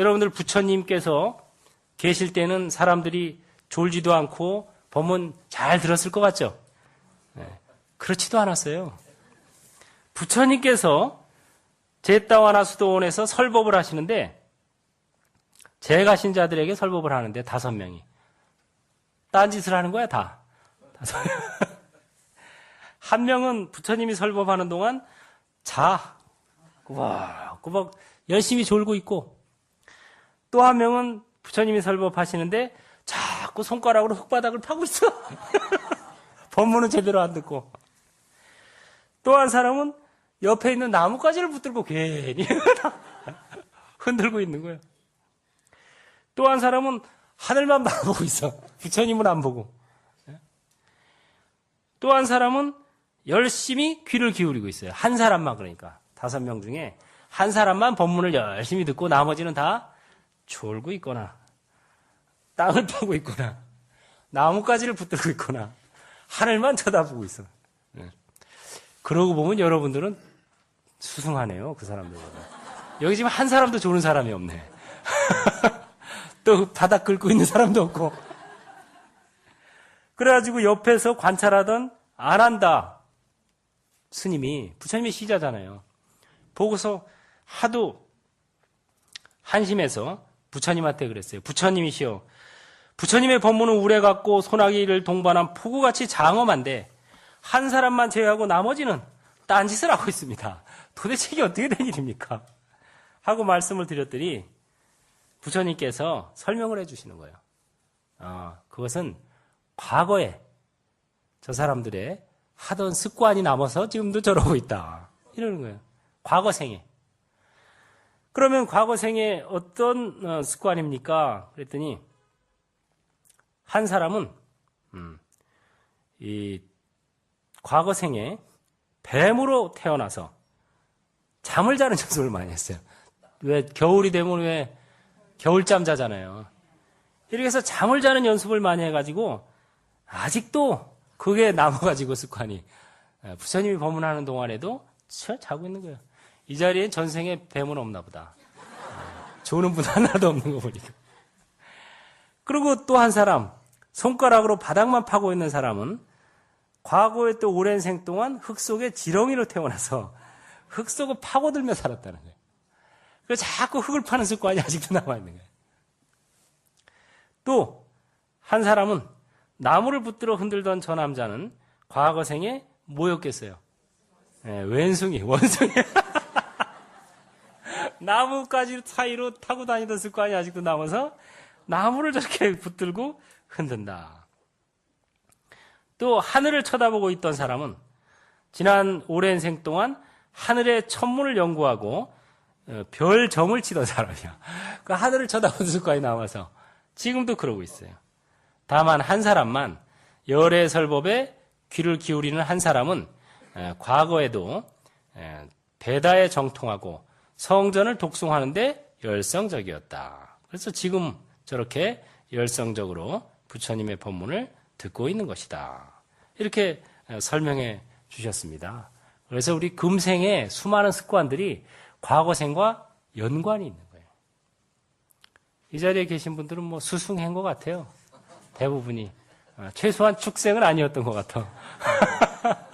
여러분들 부처님께서 계실 때는 사람들이 졸지도 않고 법문 잘 들었을 것 같죠? 네, 그렇지도 않았어요. 부처님께서 제따와나 수도원에서 설법을 하시는데 제가 신자들에게 설법을 하는데 다섯 명이 딴짓을 하는 거야 다. 다섯 한 명은 부처님이 설법하는 동안 자 꾸벅꾸벅 열심히 졸고 있고 또 한 명은 부처님이 설법하시는데 자꾸 손가락으로 흙바닥을 파고 있어. 법문은 제대로 안 듣고. 또 한 사람은 옆에 있는 나뭇가지를 붙들고 괜히 흔들고 있는 거예요. 또한 사람은 하늘만 바라보고 있어. 부처님은 안 보고. 또 한 사람은 열심히 귀를 기울이고 있어요. 한 사람만 그러니까. 다섯 명 중에 한 사람만 법문을 열심히 듣고 나머지는 다 졸고 있거나 땅을 파고 있거나 나뭇가지를 붙들고 있거나 하늘만 쳐다보고 있어. 네. 그러고 보면 여러분들은 수승하네요. 그 사람들보다. 여기 지금 한 사람도 조는 사람이 없네. 또 바닥 긁고 있는 사람도 없고. 그래가지고 옆에서 관찰하던 안 한다 스님이 부처님의 시자잖아요. 보고서 하도 한심해서 부처님한테 그랬어요. 부처님이시여. 부처님의 법문은 우레 같고 소나기를 동반한 폭우같이 장엄한데 한 사람만 제외하고 나머지는 딴짓을 하고 있습니다. 도대체 이게 어떻게 된 일입니까? 하고 말씀을 드렸더니 부처님께서 설명을 해주시는 거예요. 어, 그것은 과거에 저 사람들의 하던 습관이 남아서 지금도 저러고 있다. 이러는 거예요. 과거 생에. 그러면 과거 생에 어떤 어, 습관입니까? 그랬더니 한 사람은 음, 이 과거 생에 뱀으로 태어나서 잠을 자는 연습을 많이 했어요. 왜 겨울이 되면 왜 겨울잠 자잖아요. 이렇게 해서 잠을 자는 연습을 많이 해가지고 아직도 그게 남아가지고 습관이 예, 부처님이 법문하는 동안에도 자고 있는 거예요. 이 자리에 전생에 뱀은 없나 보다. 예, 조는 분 하나도 없는 거 보니까. 그리고 또 한 사람, 손가락으로 바닥만 파고 있는 사람은 과거에 또 오랜 생 동안 흙 속에 지렁이로 태어나서 흙 속을 파고들며 살았다는 거예요. 그래서 자꾸 흙을 파는 습관이 아직도 남아 있는 거예요. 또, 한 사람은 나무를 붙들어 흔들던 저 남자는 과거 생에 뭐였겠어요? 네, 왼숭이, 원숭이. 나무까지 사이로 타고 다니던 습관이 아직도 남아서 나무를 저렇게 붙들고 흔든다. 또 하늘을 쳐다보고 있던 사람은 지난 오랜 생 동안 하늘의 천문을 연구하고 어, 별 점을 치던 사람이야. 그 하늘을 쳐다보는 습관이 남아서 지금도 그러고 있어요. 다만 한 사람만 열의 설법에 귀를 기울이는 한 사람은 과거에도 배다에 정통하고 성전을 독송하는데 열성적이었다. 그래서 지금 저렇게 열성적으로 부처님의 법문을 듣고 있는 것이다. 이렇게 설명해 주셨습니다. 그래서 우리 금생의 수많은 습관들이 과거생과 연관이 있는 거예요. 이 자리에 계신 분들은 뭐 수승한 것 같아요. 대부분이. 최소한 축생은 아니었던 것 같아.